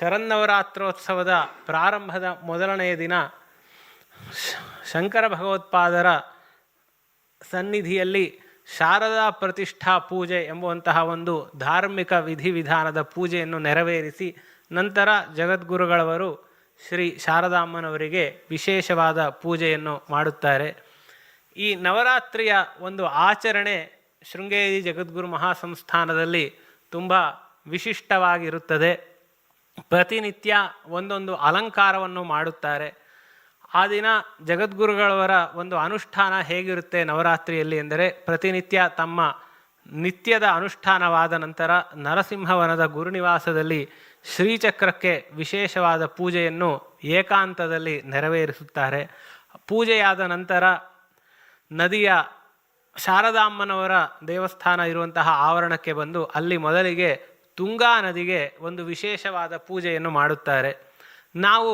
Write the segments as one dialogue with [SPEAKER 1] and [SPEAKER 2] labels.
[SPEAKER 1] ಶರನ್ನವರಾತ್ರೋತ್ಸವದ ಪ್ರಾರಂಭದ ಮೊದಲನೆಯ ದಿನ ಶಂಕರ ಭಗವತ್ಪಾದರ ಸನ್ನಿಧಿಯಲ್ಲಿ ಶಾರದಾ ಪ್ರತಿಷ್ಠಾ ಪೂಜೆ ಎಂಬುವಂತಹ ಒಂದು ಧಾರ್ಮಿಕ ವಿಧಿವಿಧಾನದ ಪೂಜೆಯನ್ನು ನೆರವೇರಿಸಿ ನಂತರ ಜಗದ್ಗುರುಗಳವರು ಶ್ರೀ ಶಾರದಾಮ್ಮನವರಿಗೆ ವಿಶೇಷವಾದ ಪೂಜೆಯನ್ನು ಮಾಡುತ್ತಾರೆ. ಈ ನವರಾತ್ರಿಯ ಒಂದು ಆಚರಣೆ ಶೃಂಗೇರಿ ಜಗದ್ಗುರು ಮಹಾಸಂಸ್ಥಾನದಲ್ಲಿ ತುಂಬ ವಿಶಿಷ್ಟವಾಗಿರುತ್ತದೆ. ಪ್ರತಿನಿತ್ಯ ಒಂದೊಂದು ಅಲಂಕಾರವನ್ನು ಮಾಡುತ್ತಾರೆ. ಆ ದಿನ ಜಗದ್ಗುರುಗಳವರ ಒಂದು ಅನುಷ್ಠಾನ ಹೇಗಿರುತ್ತೆ ನವರಾತ್ರಿಯಲ್ಲಿ ಎಂದರೆ ಪ್ರತಿನಿತ್ಯ ತಮ್ಮ ನಿತ್ಯದ ಅನುಷ್ಠಾನವಾದ ನಂತರ ನರಸಿಂಹವನದ ಗುರುನಿವಾಸದಲ್ಲಿ ಶ್ರೀಚಕ್ರಕ್ಕೆ ವಿಶೇಷವಾದ ಪೂಜೆಯನ್ನು ಏಕಾಂತದಲ್ಲಿ ನೆರವೇರಿಸುತ್ತಾರೆ. ಪೂಜೆಯಾದ ನಂತರ ನದಿಯ ಶಾರದಾಮ್ಮನವರ ದೇವಸ್ಥಾನ ಇರುವಂತಹ ಆವರಣಕ್ಕೆ ಬಂದು ಅಲ್ಲಿ ಮೊದಲಿಗೆ ತುಂಗಾ ನದಿಗೆ ಒಂದು ವಿಶೇಷವಾದ ಪೂಜೆಯನ್ನು ಮಾಡುತ್ತಾರೆ. ನಾವು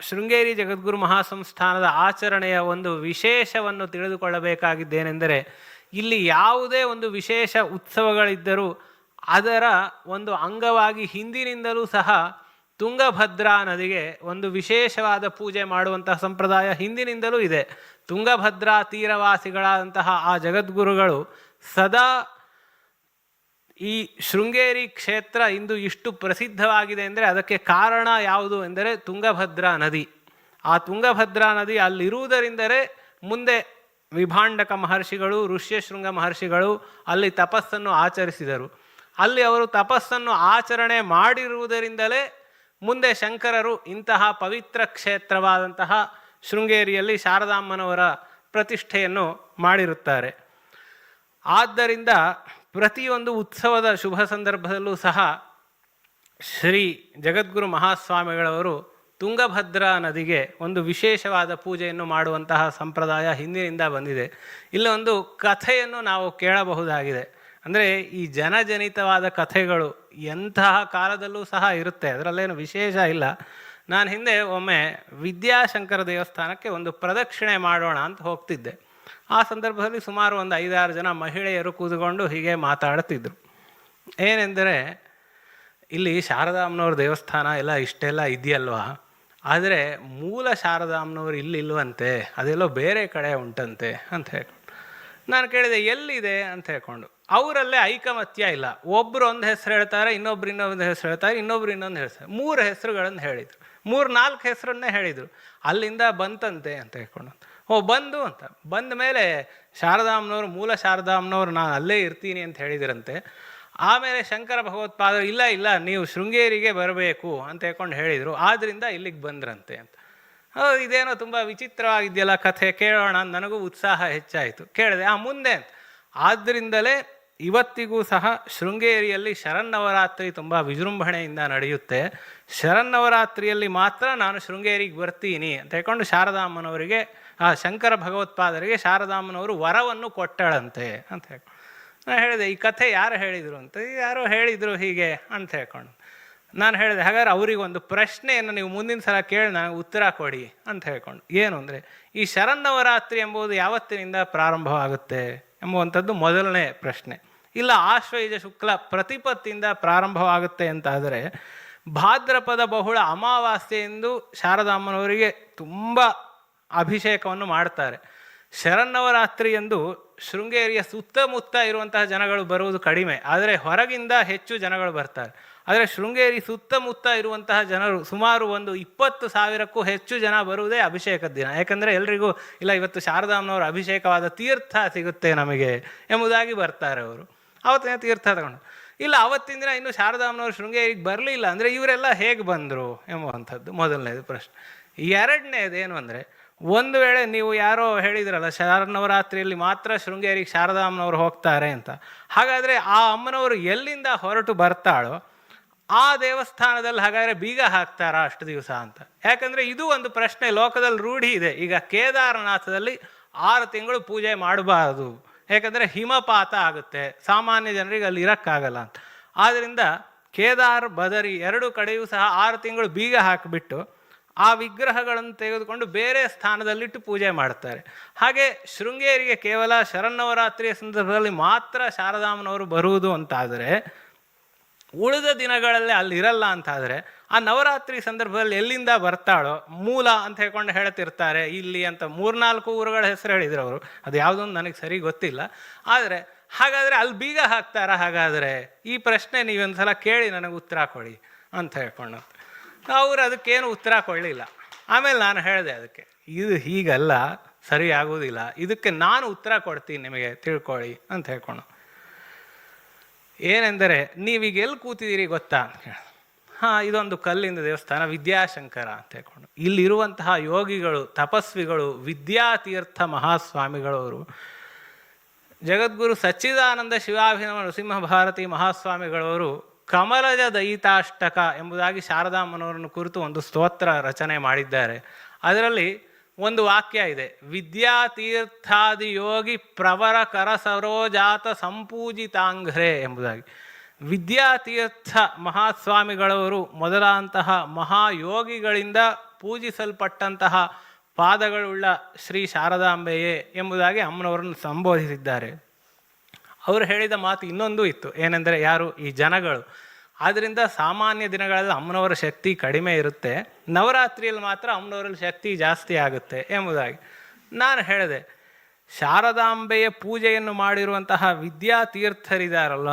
[SPEAKER 1] ಶೃಂಗೇರಿ ಜಗದ್ಗುರು ಮಹಾಸಂಸ್ಥಾನದ ಆಚರಣೆಯ ಒಂದು ವಿಶೇಷವನ್ನು ತಿಳಿದುಕೊಳ್ಳಬೇಕಾಗಿದ್ದೇನೆಂದರೆ, ಇಲ್ಲಿ ಯಾವುದೇ ಒಂದು ವಿಶೇಷ ಉತ್ಸವಗಳಿದ್ದರೂ ಅದರ ಒಂದು ಅಂಗವಾಗಿ ಹಿಂದಿನಿಂದಲೂ ಸಹ ತುಂಗಭದ್ರಾ ನದಿಗೆ ಒಂದು ವಿಶೇಷವಾದ ಪೂಜೆ ಮಾಡುವಂತಹ ಸಂಪ್ರದಾಯ ಹಿಂದಿನಿಂದಲೂ ಇದೆ. ತುಂಗಭದ್ರಾ ತೀರವಾಸಿಗಳಾದಂತಹ ಆ ಜಗದ್ಗುರುಗಳು ಸದಾ ಈ ಶೃಂಗೇರಿ ಕ್ಷೇತ್ರ ಇಂದು ಇಷ್ಟು ಪ್ರಸಿದ್ಧವಾಗಿದೆ ಅಂದರೆ ಅದಕ್ಕೆ ಕಾರಣ ಯಾವುದು ಎಂದರೆ ತುಂಗಭದ್ರಾ ನದಿ. ಆ ತುಂಗಭದ್ರಾ ನದಿ ಅಲ್ಲಿರುವುದರಿಂದಲೇ ಮುಂದೆ ವಿಭಾಂಡಕ ಮಹರ್ಷಿಗಳು ಋಷ್ಯಶೃಂಗ ಮಹರ್ಷಿಗಳು ಅಲ್ಲಿ ತಪಸ್ಸನ್ನು ಆಚರಿಸಿದರು. ಅಲ್ಲಿ ಅವರು ತಪಸ್ಸನ್ನು ಆಚರಣೆ ಮಾಡಿರುವುದರಿಂದಲೇ ಮುಂದೆ ಶಂಕರರು ಇಂತಹ ಪವಿತ್ರ ಕ್ಷೇತ್ರವಾದಂತಹ ಶೃಂಗೇರಿಯಲ್ಲಿ ಶಾರದಾಮ್ಮನವರ ಪ್ರತಿಷ್ಠೆಯನ್ನು ಮಾಡಿರುತ್ತಾರೆ. ಆದ್ದರಿಂದ ಪ್ರತಿಯೊಂದು ಉತ್ಸವದ ಶುಭ ಸಂದರ್ಭದಲ್ಲೂ ಸಹ ಶ್ರೀ ಜಗದ್ಗುರು ಮಹಾಸ್ವಾಮಿಗಳವರು ತುಂಗಭದ್ರಾ ನದಿಗೆ ಒಂದು ವಿಶೇಷವಾದ ಪೂಜೆಯನ್ನು ಮಾಡುವಂತಹ ಸಂಪ್ರದಾಯ ಹಿಂದಿನಿಂದ ಬಂದಿದೆ. ಇಲ್ಲಿ ಒಂದು ಕಥೆಯನ್ನು ನಾವು ಕೇಳಬಹುದಾಗಿದೆ. ಅಂದರೆ ಈ ಜನಜನಿತವಾದ ಕಥೆಗಳು ಎಂತಹ ಕಾಲದಲ್ಲೂ ಸಹ ಇರುತ್ತೆ, ಅದರಲ್ಲೇನು ವಿಶೇಷ ಇಲ್ಲ. ನಾನು ಹಿಂದೆ ಒಮ್ಮೆ ವಿದ್ಯಾಶಂಕರ ದೇವಸ್ಥಾನಕ್ಕೆ ಒಂದು ಪ್ರದಕ್ಷಿಣೆ ಮಾಡೋಣ ಅಂತ ಹೋಗ್ತಿದ್ದೆ. ಆ ಸಂದರ್ಭದಲ್ಲಿ ಸುಮಾರು ಒಂದು ಐದಾರು ಜನ ಮಹಿಳೆಯರು ಕೂತ್ಕೊಂಡು ಹೀಗೆ ಮಾತಾಡ್ತಿದ್ರು ಏನೆಂದರೆ, ಇಲ್ಲಿ ಶಾರದಾಮ್ನವ್ರ ದೇವಸ್ಥಾನ ಎಲ್ಲ ಇಷ್ಟೆಲ್ಲ ಇದೆಯಲ್ವಾ? ಆದರೆ ಮೂಲ ಶಾರದಾಮ್ನವ್ರು ಇಲ್ಲಿಲ್ವಂತೆ ಅದೆಲ್ಲೋ ಬೇರೆ ಕಡೆ ಉಂಟಂತೆ ಅಂತ ಹೇಳ್ಕೊಂಡು. ನಾನು ಕೇಳಿದೆ, ಎಲ್ಲಿದೆ ಅಂತ ಹೇಳ್ಕೊಂಡು. ಅವರಲ್ಲೇ ಐಕಮತ್ಯ ಇಲ್ಲ. ಒಬ್ಬರು ಒಂದು ಹೆಸರು ಹೇಳ್ತಾರೆ, ಇನ್ನೊಬ್ರು ಇನ್ನೊಂದು ಹೆಸರು ಹೇಳ್ತಾರೆ, ಇನ್ನೊಬ್ರು ಇನ್ನೊಂದು ಹೇಳ್ತಾರೆ. ಮೂರು ಹೆಸರುಗಳನ್ನು ಹೇಳಿದರು. ಮೂರು ನಾಲ್ಕು ಹೆಸರನ್ನೇ ಹೇಳಿದರು. ಅಲ್ಲಿಂದ ಬಂತಂತೆ ಅಂತ ಹೇಳ್ಕೊಂಡು. ಓ ಬಂದು ಅಂತ. ಬಂದ ಮೇಲೆ ಶಾರದಾಮ್ನವ್ರು ಮೂಲ ಶಾರದಾಮ್ನವ್ರು ನಾನು ಅಲ್ಲೇ ಇರ್ತೀನಿ ಅಂತ ಹೇಳಿದ್ರಂತೆ. ಆಮೇಲೆ ಶಂಕರ ಭಗವತ್ಪಾದರು, ಇಲ್ಲ ಇಲ್ಲ, ನೀವು ಶೃಂಗೇರಿಗೆ ಬರಬೇಕು ಅಂತ ಹೇಳ್ಕೊಂಡು ಹೇಳಿದರು. ಆದ್ದರಿಂದ ಇಲ್ಲಿಗೆ ಬಂದ್ರಂತೆ ಅಂತ. ಹೌದು ಇದೇನೋ ತುಂಬ ವಿಚಿತ್ರವಾಗಿದೆಯಲ್ಲ ಕಥೆ, ಕೇಳೋಣ ನನಗೂ ಉತ್ಸಾಹ ಹೆಚ್ಚಾಯಿತು. ಕೇಳಿದೆ, ಆ, ಮುಂದೆ ಅಂತ. ಆದ್ದರಿಂದಲೇ ಇವತ್ತಿಗೂ ಸಹ ಶೃಂಗೇರಿಯಲ್ಲಿ ಶರನ್ನವರಾತ್ರಿ ತುಂಬ ವಿಜೃಂಭಣೆಯಿಂದ ನಡೆಯುತ್ತೆ. ಶರನ್ನವರಾತ್ರಿಯಲ್ಲಿ ಮಾತ್ರ ನಾನು ಶೃಂಗೇರಿಗೆ ಬರ್ತೀನಿ ಅಂತ ಹೇಳ್ಕೊಂಡು ಶಾರದಾಮ್ಮನವರಿಗೆ ಆ ಶಂಕರ ಭಗವತ್ಪಾದರಿಗೆ ಶಾರದಾಮನವರು ವರವನ್ನು ಕೊಟ್ಟಳಂತೆ ಅಂತ ಹೇಳ್ಕೊಂಡು ನಾನು ಹೇಳಿದೆ, ಈ ಕಥೆ ಯಾರು ಹೇಳಿದರು ಅಂತ? ಯಾರೋ ಹೇಳಿದರು ಹೀಗೆ ಅಂತ ಹೇಳ್ಕೊಂಡು ನಾನು ಹೇಳಿದೆ, ಹಾಗಾದ್ರೆ ಅವರಿಗೊಂದು ಪ್ರಶ್ನೆಯನ್ನು ನೀವು ಮುಂದಿನ ಸಲ ಕೇಳಿ ನನಗೆ ಉತ್ತರ ಕೊಡಿ ಅಂತ ಹೇಳ್ಕೊಂಡು ಏನು ಅಂದರೆ, ಈ ಶರನ್ನವರಾತ್ರಿ ಎಂಬುದು ಯಾವತ್ತಿನಿಂದ ಪ್ರಾರಂಭವಾಗುತ್ತೆ ಎಂಬುವಂಥದ್ದು ಮೊದಲನೇ ಪ್ರಶ್ನೆ. ಇಲ್ಲ ಆಶ್ವಯುಜ ಶುಕ್ಲ ಪ್ರತಿಪತ್ತಿಯಿಂದ ಪ್ರಾರಂಭವಾಗುತ್ತೆ ಅಂತಾದರೆ, ಭಾದ್ರಪದ ಬಹುಳ ಅಮಾವಾಸ್ಯೆಯೆಂದು ಶಾರದಾಮ್ಮನವರಿಗೆ ತುಂಬ ಅಭಿಷೇಕವನ್ನು ಮಾಡ್ತಾರೆ. ಶರನ್ನವರಾತ್ರಿ ಎಂದು ಶೃಂಗೇರಿಯ ಸುತ್ತಮುತ್ತ ಇರುವಂತಹ ಜನಗಳು ಬರುವುದು ಕಡಿಮೆ. ಆದರೆ ಹೊರಗಿಂದ ಹೆಚ್ಚು ಜನಗಳು ಬರ್ತಾರೆ. ಆದರೆ ಶೃಂಗೇರಿ ಸುತ್ತಮುತ್ತ ಇರುವಂತಹ ಜನರು ಸುಮಾರು ಒಂದು ಇಪ್ಪತ್ತು ಸಾವಿರಕ್ಕೂ ಹೆಚ್ಚು ಜನ ಬರುವುದೇ ಅಭಿಷೇಕದ ದಿನ. ಯಾಕಂದರೆ ಎಲ್ರಿಗೂ, ಇಲ್ಲ ಇವತ್ತು ಶಾರದಾಮ್ನವರ ಅಭಿಷೇಕವಾದ ತೀರ್ಥ ಸಿಗುತ್ತೆ ನಮಗೆ ಎಂಬುದಾಗಿ ಬರ್ತಾರೆ ಅವರು. ಅವತ್ತಿನ ತೀರ್ಥ ತಗೊಂಡು. ಇಲ್ಲ, ಅವತ್ತಿನ ದಿನ ಇನ್ನು ಶಾರದಾಮ್ನವರು ಶೃಂಗೇರಿಗೆ ಬರಲಿಲ್ಲ ಅಂದರೆ ಇವರೆಲ್ಲ ಹೇಗೆ ಬಂದರು ಎಂಬುವಂಥದ್ದು ಮೊದಲನೇದು ಪ್ರಶ್ನೆ. ಎರಡನೇದು ಏನು ಅಂದರೆ ಒಂದು ವೇಳೆ ನೀವು ಯಾರೋ ಹೇಳಿದ್ರಲ್ಲ ಶರನ್ನವರಾತ್ರಿಯಲ್ಲಿ ಮಾತ್ರ ಶೃಂಗೇರಿಗೆ ಶಾರದಾಮ್ಮನವರು ಹೋಗ್ತಾರೆ ಅಂತ. ಹಾಗಾದರೆ ಆ ಅಮ್ಮನವರು ಎಲ್ಲಿಂದ ಹೊರಟು ಬರ್ತಾಳೋ, ಆ ದೇವಸ್ಥಾನದಲ್ಲಿ ಹಾಗಾದರೆ ಬೀಗ ಹಾಕ್ತಾರಾ ಅಷ್ಟು ದಿವಸ ಅಂತ. ಯಾಕಂದರೆ ಇದು ಒಂದು ಪ್ರಶ್ನೆ ಲೋಕದಲ್ಲಿ ರೂಢಿ ಇದೆ. ಈಗ ಕೇದಾರನಾಥದಲ್ಲಿ ಆರು ತಿಂಗಳು ಪೂಜೆ ಮಾಡಬಾರದು. ಯಾಕಂದರೆ ಹಿಮಪಾತ ಆಗುತ್ತೆ. ಸಾಮಾನ್ಯ ಜನರಿಗೆ ಅಲ್ಲಿ ಇರೋಕ್ಕಾಗಲ್ಲ ಅಂತ. ಆದ್ದರಿಂದ ಕೇದಾರ್, ಬದರಿ ಎರಡು ಕಡೆಯೂ ಸಹ ಆರು ತಿಂಗಳು ಬೀಗ ಹಾಕಿಬಿಟ್ಟು ಆ ವಿಗ್ರಹಗಳನ್ನು ತೆಗೆದುಕೊಂಡು ಬೇರೆ ಸ್ಥಾನದಲ್ಲಿಟ್ಟು ಪೂಜೆ ಮಾಡ್ತಾರೆ. ಹಾಗೆ ಶೃಂಗೇರಿಗೆ ಕೇವಲ ಶರನ್ನವರಾತ್ರಿಯ ಸಂದರ್ಭದಲ್ಲಿ ಮಾತ್ರ ಶಾರದಾಮನವರು ಬರುವುದು ಅಂತಾದರೆ, ಉಳಿದ ದಿನಗಳಲ್ಲಿ ಅಲ್ಲಿ ಇರಲ್ಲ ಅಂತಾದರೆ, ಆ ನವರಾತ್ರಿ ಸಂದರ್ಭದಲ್ಲಿ ಎಲ್ಲಿಂದ ಬರ್ತಾಳೋ, ಮೂಲ ಅಂತ ಹೇಳ್ಕೊಂಡು ಹೇಳ್ತಿರ್ತಾರೆ, ಇಲ್ಲಿ ಅಂತ ಮೂರ್ನಾಲ್ಕು ಊರುಗಳ ಹೆಸರು ಹೇಳಿದ್ರು ಅವರು. ಅದು ಯಾವುದೊಂದು ನನಗೆ ಸರಿ ಗೊತ್ತಿಲ್ಲ. ಆದರೆ, ಹಾಗಾದರೆ ಅಲ್ಲಿ ಬೀಗ ಹಾಕ್ತಾರಾ ಹಾಗಾದರೆ? ಈ ಪ್ರಶ್ನೆ ನೀವೊಂದು ಸಲ ಕೇಳಿ ನನಗೆ ಉತ್ತರ ಕೊಡಿ ಅಂತ ಹೇಳ್ಕೊಂಡು ಅವ್ರು ಅದಕ್ಕೇನು ಉತ್ತರ ಕೊಡಲಿಲ್ಲ. ಆಮೇಲೆ ನಾನು ಹೇಳಿದೆ ಅದಕ್ಕೆ, ಇದು ಹೀಗಲ್ಲ, ಸರಿ ಆಗೋದಿಲ್ಲ, ಇದಕ್ಕೆ ನಾನು ಉತ್ತರ ಕೊಡ್ತೀನಿ ನಿಮಗೆ, ತಿಳ್ಕೊಳ್ಳಿ ಅಂತ ಹೇಳ್ಕೊಂಡು. ಏನೆಂದರೆ, ನೀವೀಗ ಎಲ್ಲಿ ಕೂತಿದ್ದೀರಿ ಗೊತ್ತಾ ಅಂತ ಹೇಳಿ ಹಾಂ, ಇದೊಂದು ಕಲ್ಲಿಂದ ದೇವಸ್ಥಾನ, ವಿದ್ಯಾಶಂಕರ ಅಂತ ಹೇಳ್ಕೊಂಡು. ಇಲ್ಲಿರುವಂತಹ ಯೋಗಿಗಳು, ತಪಸ್ವಿಗಳು, ವಿದ್ಯಾತೀರ್ಥ ಮಹಾಸ್ವಾಮಿಗಳವರು, ಜಗದ್ಗುರು ಸಚ್ಚಿದಾನಂದ ಶಿವಾಭಿನವ ನರಸಿಂಹ ಭಾರತಿ ಮಹಾಸ್ವಾಮಿಗಳವರು ಕಮಲಜ ದಯಿತಾಷ್ಟಕ ಎಂಬುದಾಗಿ ಶಾರದಾಮ್ಮನವರನ್ನು ಕುರಿತು ಒಂದು ಸ್ತೋತ್ರ ರಚನೆ ಮಾಡಿದ್ದಾರೆ. ಅದರಲ್ಲಿ ಒಂದು ವಾಕ್ಯ ಇದೆ. ವಿದ್ಯಾತೀರ್ಥಾದಿ ಯೋಗಿ ಪ್ರವರ ಕರ ಸರೋಜಾತ ಸಂಪೂಜಿತಾಂಘ್ರೆ ಎಂಬುದಾಗಿ. ವಿದ್ಯಾತೀರ್ಥ ಮಹಾಸ್ವಾಮಿಗಳವರು ಮೊದಲಾದಂತಹ ಮಹಾಯೋಗಿಗಳಿಂದ ಪೂಜಿಸಲ್ಪಟ್ಟಂತಹ ಪಾದಗಳುಳ್ಳ ಶ್ರೀ ಶಾರದಾಂಬೆಯೇ ಎಂಬುದಾಗಿ ಅಮ್ಮನವರನ್ನು ಸಂಬೋಧಿಸಿದ್ದಾರೆ. ಅವರು ಹೇಳಿದ ಮಾತು ಇನ್ನೊಂದು ಇತ್ತು. ಏನೆಂದರೆ ಯಾರು? ಈ ಜನಗಳು. ಆದ್ದರಿಂದ ಸಾಮಾನ್ಯ ದಿನಗಳಲ್ಲಿ ಅಮ್ಮನವರ ಶಕ್ತಿ ಕಡಿಮೆ ಇರುತ್ತೆ. ನವರಾತ್ರಿಯಲ್ಲಿ ಮಾತ್ರ ಅಮ್ಮನವರಲ್ಲಿ ಶಕ್ತಿ ಜಾಸ್ತಿ ಆಗುತ್ತೆ ಎಂಬುದಾಗಿ ನಾನು ಹೇಳಿದೆ. ಶಾರದಾಂಬೆಯ ಪೂಜೆಯನ್ನು ಮಾಡಿರುವಂತಹ ವಿದ್ಯಾತೀರ್ಥರಿದಾರಲ್ವ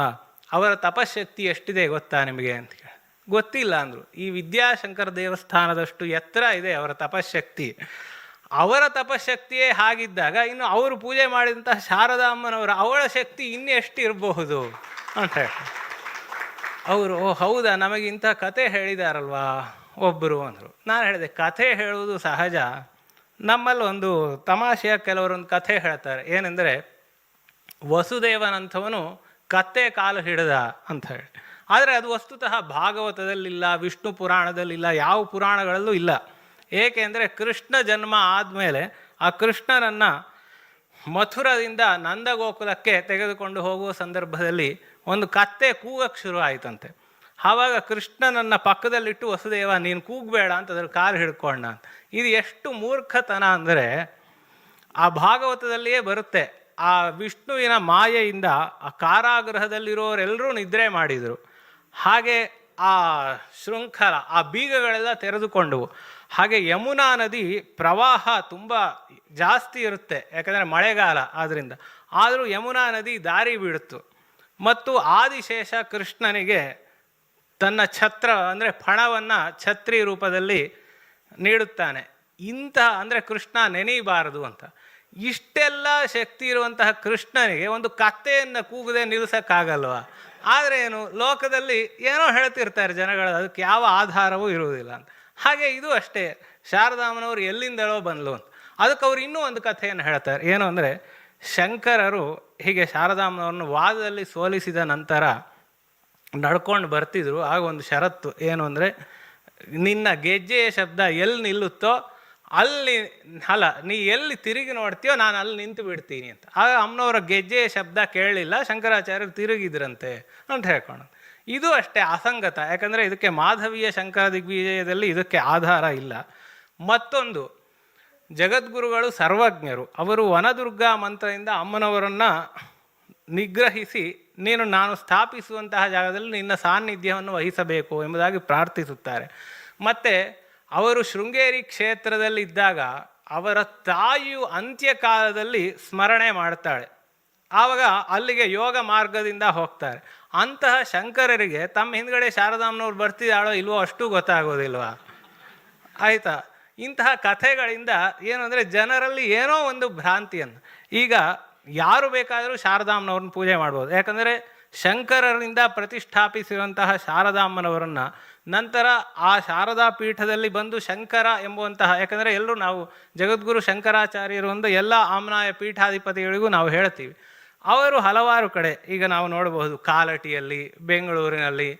[SPEAKER 1] ಅವರ ತಪಶಕ್ತಿ ಎಷ್ಟಿದೆ ಗೊತ್ತಾ ನಿಮಗೆ ಅಂತ ಕೇಳಿ. ಗೊತ್ತಿಲ್ಲ ಅಂದರು. ಈ ವಿದ್ಯಾಶಂಕರ ದೇವಸ್ಥಾನದಷ್ಟು ಎತ್ತರ ಇದೆ ಅವರ ತಪಶಕ್ತಿ. ಅವರ ತಪಶಕ್ತಿಯೇ ಹಾಗಿದ್ದಾಗ ಇನ್ನು ಅವರು ಪೂಜೆ ಮಾಡಿದಂತಹ ಶಾರದಾಮ್ಮನವರು ಅವಳ ಶಕ್ತಿ ಇನ್ನೆಷ್ಟು ಇರಬಹುದು ಅಂತ ಹೇಳಿ. ಅವರು, ಓ, ಹೌದಾ? ನಮಗೆ ಇಂಥ ಕತೆ ಹೇಳಿದಾರಲ್ವಾ? ಒಬ್ಬರು ಅಂದರು. ನಾನು ಹೇಳಿದೆ, ಕಥೆ ಹೇಳುವುದು ಸಹಜ. ನಮ್ಮಲ್ಲಿ ಒಂದು ತಮಾಷೆಯ ಕೆಲವರೊಂದು ಕಥೆ ಹೇಳ್ತಾರೆ. ಏನೆಂದರೆ, ವಸುದೇವನಂಥವನು ಕತ್ತೆ ಕಾಲು ಹಿಡಿದ ಅಂತ ಹೇಳಿ. ಆದರೆ ಅದು ವಸ್ತುತಃ ಭಾಗವತದಲ್ಲಿಲ್ಲ, ವಿಷ್ಣು ಪುರಾಣದಲ್ಲಿಲ್ಲ, ಯಾವ ಪುರಾಣಗಳಲ್ಲೂ ಇಲ್ಲ. ಏಕೆಂದರೆ ಕೃಷ್ಣ ಜನ್ಮ ಆದಮೇಲೆ ಆ ಕೃಷ್ಣನನ್ನು ಮಥುರದಿಂದ ನಂದಗೋಕುಲಕ್ಕೆ ತೆಗೆದುಕೊಂಡು ಹೋಗುವ ಸಂದರ್ಭದಲ್ಲಿ ಒಂದು ಕತ್ತೆ ಕೂಗಕ್ಕೆ ಶುರು ಆಯಿತಂತೆ. ಆವಾಗ ಕೃಷ್ಣನನ್ನು ಪಕ್ಕದಲ್ಲಿಟ್ಟು, ವಸುದೇವ, ನೀನು ಕೂಗಬೇಡ ಅಂತ ಅದ್ರ ಕಾಲು ಹಿಡ್ಕೊಂಡ ಅಂತ. ಇದು ಎಷ್ಟು ಮೂರ್ಖತನ ಅಂದರೆ ಆ ಭಾಗವತದಲ್ಲಿಯೇ ಬರುತ್ತೆ. ಆ ವಿಷ್ಣುವಿನ ಮಾಯೆಯಿಂದ ಆ ಕಾರಾಗೃಹದಲ್ಲಿರೋರೆಲ್ಲರೂ ನಿದ್ರೆ ಮಾಡಿದರು. ಹಾಗೆ ಆ ಶೃಂಖಲ ಆ ಬೀಗಗಳೆಲ್ಲ ತೆರೆದುಕೊಂಡವು. ಹಾಗೆ ಯಮುನಾ ನದಿ ಪ್ರವಾಹ ತುಂಬ ಜಾಸ್ತಿ ಇರುತ್ತೆ, ಯಾಕಂದರೆ ಮಳೆಗಾಲ ಆದ್ದರಿಂದ ಆದರೂ ಯಮುನಾ ನದಿ ದಾರಿ ಬಿಡುತ್ತು ಮತ್ತು ಆದಿಶೇಷ ಕೃಷ್ಣನಿಗೆ ತನ್ನ ಛತ್ರ ಅಂದರೆ ಫಣವನ್ನು ಛತ್ರಿ ರೂಪದಲ್ಲಿ ನೀಡುತ್ತಾನೆ. ಇಂತಹ ಅಂದರೆ ಕೃಷ್ಣ ನೆನೆಯಬಾರದು ಅಂತ. ಇಷ್ಟೆಲ್ಲ ಶಕ್ತಿ ಇರುವಂತಹ ಕೃಷ್ಣನಿಗೆ ಒಂದು ಕತ್ತೆಯನ್ನು ಕೂಗದೆ ನಿಲ್ಲಿಸೋಕ್ಕಾಗಲ್ವ ಆದರೆ ಏನು, ಲೋಕದಲ್ಲಿ ಏನೋ ಹೇಳ್ತಿರ್ತಾರೆ ಜನಗಳು, ಅದಕ್ಕೆ ಯಾವ ಆಧಾರವೂ ಇರುವುದಿಲ್ಲ ಅಂತ. ಹಾಗೆ ಇದು ಅಷ್ಟೇ, ಶಾರದಾಮನವರು ಎಲ್ಲಿಂದಲೋ ಬಂದ್ಲು ಅಂತ. ಅದಕ್ಕೆ ಅವ್ರು ಇನ್ನೂ ಒಂದು ಕಥೆಯನ್ನು ಹೇಳ್ತಾರೆ, ಏನು ಅಂದರೆ, ಶಂಕರರು ಹೀಗೆ ಶಾರದಾಮನವ್ರನ್ನು ವಾದದಲ್ಲಿ ಸೋಲಿಸಿದ ನಂತರ ನಡ್ಕೊಂಡು ಬರ್ತಿದ್ರು, ಆಗ ಒಂದು ಷರತ್ತು, ಏನು ಅಂದರೆ, ನಿನ್ನ ಗೆಜ್ಜೆಯ ಶಬ್ದ ಎಲ್ಲಿ ನಿಲ್ಲುತ್ತೋ ಅಲ್ಲಿ, ಅಲ್ಲ, ನೀ ಎಲ್ಲಿ ತಿರುಗಿ ನೋಡ್ತೀಯೋ ನಾನು ಅಲ್ಲಿ ನಿಂತು ಬಿಡ್ತೀನಿ ಅಂತ. ಆಗ ಅಮ್ಮನವರ ಗೆಜ್ಜೆಯ ಶಬ್ದ ಕೇಳಲಿಲ್ಲ ಶಂಕರಾಚಾರ್ಯರು ತಿರುಗಿದ್ರಂತೆ ಅಂತ ಹೇಳ್ಕೊಂಡು ಇದು ಅಷ್ಟೇ ಅಸಂಗತ. ಯಾಕಂದರೆ ಇದಕ್ಕೆ ಮಾಧವೀಯ ಶಂಕರ ದಿಗ್ವಿಜಯದಲ್ಲಿ ಇದಕ್ಕೆ ಆಧಾರ ಇಲ್ಲ. ಮತ್ತೊಂದು, ಜಗದ್ಗುರುಗಳು ಸರ್ವಜ್ಞರು. ಅವರು ವನದುರ್ಗಾ ಮಂತ್ರದಿಂದ ಅಮ್ಮನವರನ್ನು ನಿಗ್ರಹಿಸಿ, ನೀನು ನಾನು ಸ್ಥಾಪಿಸುವಂತಹ ಜಾಗದಲ್ಲಿ ನಿನ್ನ ಸಾನ್ನಿಧ್ಯವನ್ನು ವಹಿಸಬೇಕು ಎಂಬುದಾಗಿ ಪ್ರಾರ್ಥಿಸುತ್ತಾರೆ. ಮತ್ತು ಅವರು ಶೃಂಗೇರಿ ಕ್ಷೇತ್ರದಲ್ಲಿದ್ದಾಗ ಅವರ ತಾಯಿಯು ಅಂತ್ಯಕಾಲದಲ್ಲಿ ಸ್ಮರಣೆ ಮಾಡ್ತಾಳೆ. ಆವಾಗ ಅಲ್ಲಿಗೆ ಯೋಗ ಮಾರ್ಗದಿಂದ ಹೋಗ್ತಾರೆ. ಅಂತಹ ಶಂಕರರಿಗೆ ತಮ್ಮ ಹಿಂದ್ಗಡೆ ಶಾರದಾಮ್ನವ್ರು ಬರ್ತಿದ್ದಾಳೋ ಇಲ್ವೋ ಅಷ್ಟು ಗೊತ್ತಾಗೋದಿಲ್ವಾ? ಆಯಿತಾ? ಇಂತಹ ಕಥೆಗಳಿಂದ ಏನು ಅಂದರೆ ಜನರಲ್ಲಿ ಏನೋ ಒಂದು ಭ್ರಾಂತಿಯನ್ನು. ಈಗ ಯಾರು ಬೇಕಾದರೂ ಶಾರದಾಮ್ನವ್ರನ್ನ ಪೂಜೆ ಮಾಡ್ಬೋದು. ಯಾಕಂದರೆ ಶಂಕರರಿಂದ ಪ್ರತಿಷ್ಠಾಪಿಸಿರುವಂತಹ ಶಾರದಾಮ್ಮನವರನ್ನು ನಂತರ ಆ ಶಾರದಾ ಪೀಠದಲ್ಲಿ ಬಂದು ಶಂಕರ ಎಂಬುವಂತಹ, ಯಾಕಂದರೆ ಎಲ್ಲರೂ ನಾವು ಜಗದ್ಗುರು ಶಂಕರಾಚಾರ್ಯರು ಒಂದು ಎಲ್ಲ ಆಮ್ನಾಯ ಪೀಠಾಧಿಪತಿಗಳಿಗೂ ನಾವು ಹೇಳ್ತೀವಿ. ಅವರು ಹಲವಾರು ಕಡೆ ಈಗ ನಾವು ನೋಡಬಹುದು, ಕಾಲಟಿಯಲ್ಲಿ, ಬೆಂಗಳೂರಿನಲ್ಲಿ,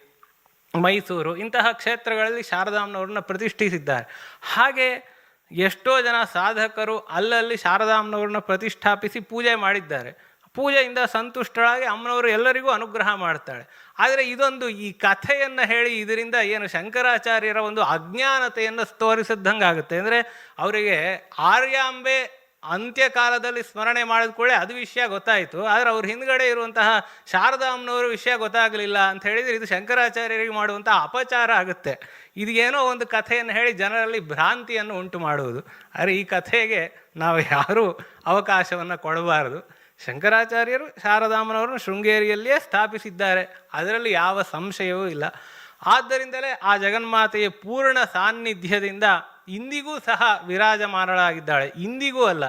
[SPEAKER 1] ಮೈಸೂರು, ಇಂತಹ ಕ್ಷೇತ್ರಗಳಲ್ಲಿ ಶಾರದಾಮ್ನವ್ರನ್ನ ಪ್ರತಿಷ್ಠಿಸಿದ್ದಾರೆ. ಹಾಗೆ ಎಷ್ಟೋ ಜನ ಸಾಧಕರು ಅಲ್ಲಲ್ಲಿ ಶಾರದಾಮ್ನವ್ರನ್ನ ಪ್ರತಿಷ್ಠಾಪಿಸಿ ಪೂಜೆ ಮಾಡಿದ್ದಾರೆ. ಪೂಜೆಯಿಂದ ಸಂತುಷ್ಟಳಾಗಿ ಅಮ್ಮನವರು ಎಲ್ಲರಿಗೂ ಅನುಗ್ರಹ ಮಾಡ್ತಾಳೆ. ಆದರೆ ಇದೊಂದು ಈ ಕಥೆಯನ್ನು ಹೇಳಿ ಇದರಿಂದ ಏನು ಶಂಕರಾಚಾರ್ಯರ ಒಂದು ಅಜ್ಞಾನತೆಯನ್ನು ತೋರಿಸಿದ್ದಂಗೆ ಆಗುತ್ತೆ. ಅಂದರೆ ಅವರಿಗೆ ಆರ್ಯಾಂಬೆ ಅಂತ್ಯಕಾಲದಲ್ಲಿ ಸ್ಮರಣೆ ಮಾಡಿದ ಕೂಡಲೇ ಅದು ವಿಷಯ ಗೊತ್ತಾಯಿತು. ಆದರೆ ಅವ್ರ ಹಿಂದ್ಗಡೆ ಇರುವಂತಹ ಶಾರದಾಮ್ನವರು ವಿಷಯ ಗೊತ್ತಾಗಲಿಲ್ಲ ಅಂತ ಹೇಳಿದರೆ ಇದು ಶಂಕರಾಚಾರ್ಯರಿಗೆ ಮಾಡುವಂಥ ಅಪಚಾರ ಆಗುತ್ತೆ. ಇದೇನೋ ಒಂದು ಕಥೆಯನ್ನು ಹೇಳಿ ಜನರಲ್ಲಿ ಭ್ರಾಂತಿಯನ್ನು ಉಂಟು ಮಾಡುವುದು. ಆದರೆ ಈ ಕಥೆಗೆ ನಾವು ಯಾರೂ ಅವಕಾಶವನ್ನು ಕೊಡಬಾರದು. ಶಂಕರಾಚಾರ್ಯರು ಶಾರದಾಮನವರನ್ನು ಶೃಂಗೇರಿಯಲ್ಲಿಯೇ ಸ್ಥಾಪಿಸಿದ್ದಾರೆ. ಅದರಲ್ಲಿ ಯಾವ ಸಂಶಯವೂ ಇಲ್ಲ. ಆದ್ದರಿಂದಲೇ ಆ ಜಗನ್ಮಾತೆಯ ಪೂರ್ಣ ಸಾನ್ನಿಧ್ಯದಿಂದ ಇಂದಿಗೂ ಸಹ ವಿರಾಜಮಾನಳಾಗಿದ್ದಾಳೆ. ಇಂದಿಗೂ ಅಲ್ಲ.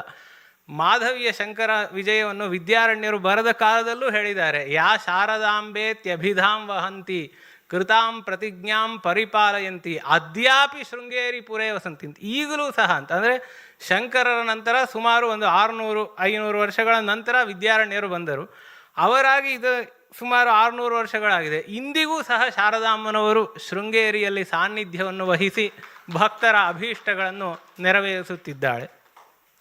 [SPEAKER 1] ಮಾಧವಿಯ ಶಂಕರ ವಿಜಯವನ್ನು ವಿದ್ಯಾರಣ್ಯರು ಬರದ ಕಾಲದಲ್ಲೂ ಹೇಳಿದ್ದಾರೆ. ಯಾ ಶಾರದಾಂಬೇತ್ಯಭಿಧಾಂ ವಹಂತಿ, ಕೃತಾಂ ಪ್ರತಿಜ್ಞಾಂ ಪರಿಪಾಲಯಂತಿ, ಅದ್ಯಾಪಿ ಶೃಂಗೇರಿ ಪುರೇ ವಸಂತಿ ಈಗಲೂ ಸಹ ಅಂತ. ಅಂದರೆ ಶಂಕರರ ನಂತರ ಸುಮಾರು ಒಂದು ಆರುನೂರು, ಐನೂರು ವರ್ಷಗಳ ನಂತರ ವಿದ್ಯಾರಣ್ಯರು ಬಂದರು. ಅವರಾಗಿ ಇದು ಸುಮಾರು ಆರುನೂರು ವರ್ಷಗಳಾಗಿದೆ. ಇಂದಿಗೂ ಸಹ ಶಾರದಾಮ್ಮನವರು ಶೃಂಗೇರಿಯಲ್ಲಿ ಸಾನ್ನಿಧ್ಯವನ್ನು ವಹಿಸಿ ಭಕ್ತರ ಅಭೀಷ್ಟಗಳನ್ನು ನೆರವೇರಿಸುತ್ತಿದ್ದಾಳೆ.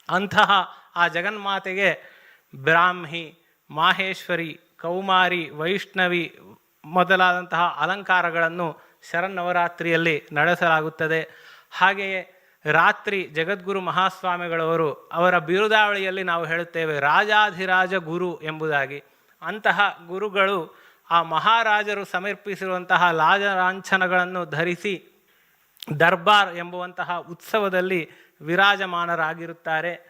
[SPEAKER 1] ಅಂತಹ ಆ ಜಗನ್ಮಾತೆಗೆ ಬ್ರಾಹ್ಮಿ, ಮಾಹೇಶ್ವರಿ, ಕೌಮಾರಿ, ವೈಷ್ಣವಿ ಮೊದಲಾದಂತಹ ಅಲಂಕಾರಗಳನ್ನು ಶರನ್ನವರಾತ್ರಿಯಲ್ಲಿ ನಡೆಸಲಾಗುತ್ತದೆ. ಹಾಗೆಯೇ ರಾತ್ರಿ ಜಗದ್ಗುರು ಮಹಾಸ್ವಾಮಿಗಳವರು ಅವರ ಬಿರುದಾವಳಿಯಲ್ಲಿ ನಾವು ಹೇಳುತ್ತೇವೆ, ರಾಜಾಧಿರಾಜ ಗುರು ಎಂಬುದಾಗಿ. ಅಂತಹ ಗುರುಗಳು ಆ ಮಹಾರಾಜರು ಸಮರ್ಪಿಸಿರುವಂತಹ ಲಾಜಲಾಂಛನಗಳನ್ನು ಧರಿಸಿ ದರ್ಬಾರ್ ಎಂಬುವಂತಹ ಉತ್ಸವದಲ್ಲಿ ವಿರಾಜಮಾನರಾಗಿರುತ್ತಾರೆ.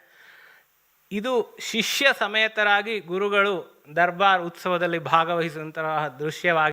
[SPEAKER 1] ಇದು ಶಿಷ್ಯ ಸಮೇತರಾಗಿ ಗುರುಗಳು ದರ್ಬಾರ್ ಉತ್ಸವದಲ್ಲಿ ಭಾಗವಹಿಸುವಂತಹ ದೃಶ್ಯವಾಗಿ